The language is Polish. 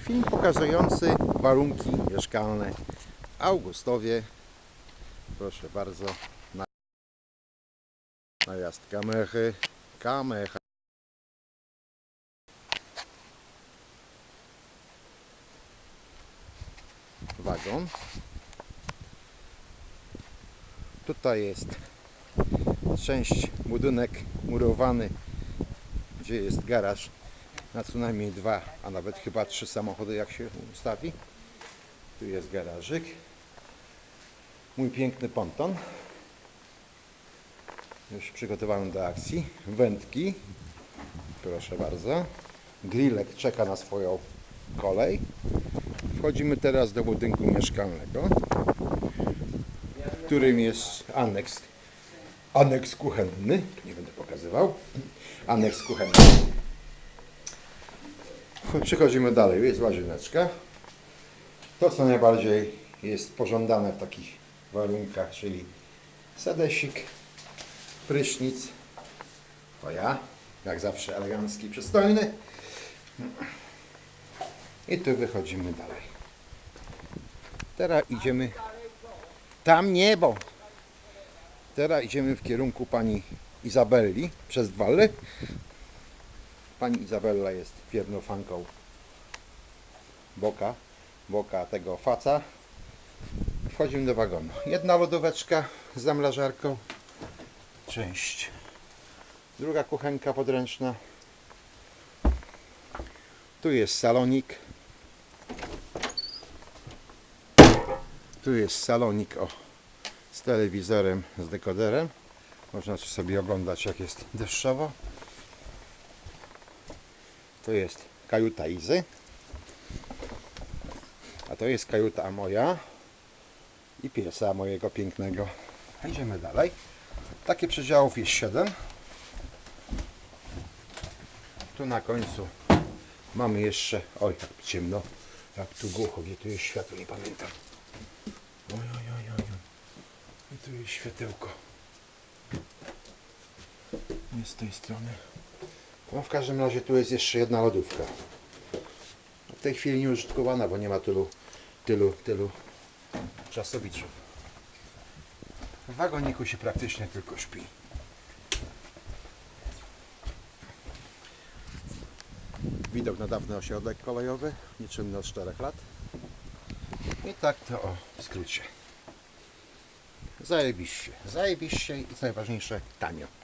Film pokazujący warunki mieszkalne Augustowie. Proszę bardzo. Na- Najazd kamery. Kamera. Wagon. Tutaj jest część, budynek murowany, gdzie jest garaż na co najmniej dwa, a nawet chyba trzy samochody jak się ustawi. Tu jest garażyk. Mój piękny ponton. Już przygotowany do akcji. Wędki. Proszę bardzo. Grillek czeka na swoją kolej. Wchodzimy teraz do budynku mieszkalnego, w którym jest aneks aneks kuchenny. Nie będę pokazywał. Aneks kuchenny. Przechodzimy dalej. Jest łazieneczka. To, co najbardziej jest pożądane w takich warunkach, czyli sadesik, prysznic. To ja, jak zawsze elegancki przystojny. I tu wychodzimy dalej. Teraz idziemy tam niebo. Teraz idziemy w kierunku pani Izabelli przez Walle. Pani Izabella jest wierną fanką Boka, Boka tego faca. Wchodzimy do wagonu. Jedna lodóweczka z zamrażarką. Część. Druga kuchenka podręczna. Tu jest salonik. Tu jest salonik o, z telewizorem, z dekoderem. Można sobie oglądać jak jest deszczowo. To jest kajuta Izy. A to jest kajuta moja i piesa mojego pięknego. Idziemy dalej. Takie przedziałów jest 7. Tu na końcu mamy jeszcze. Oj, jak ciemno. Jak tu głucho, gdzie tu jest światło, nie pamiętam. Oj, oj, oj, oj. I tu jest światełko. Nie z tej strony. No w każdym razie tu jest jeszcze jedna lodówka. W tej chwili nieużytkowana, bo nie ma tylu, tylu, tylu czasowiczów. W wagoniku się praktycznie tylko śpi. Widok na dawny ośrodek kolejowy, nieczynny od 4 lat. I tak to o w skrócie. Zajebiście, zajebiście i co najważniejsze tanio.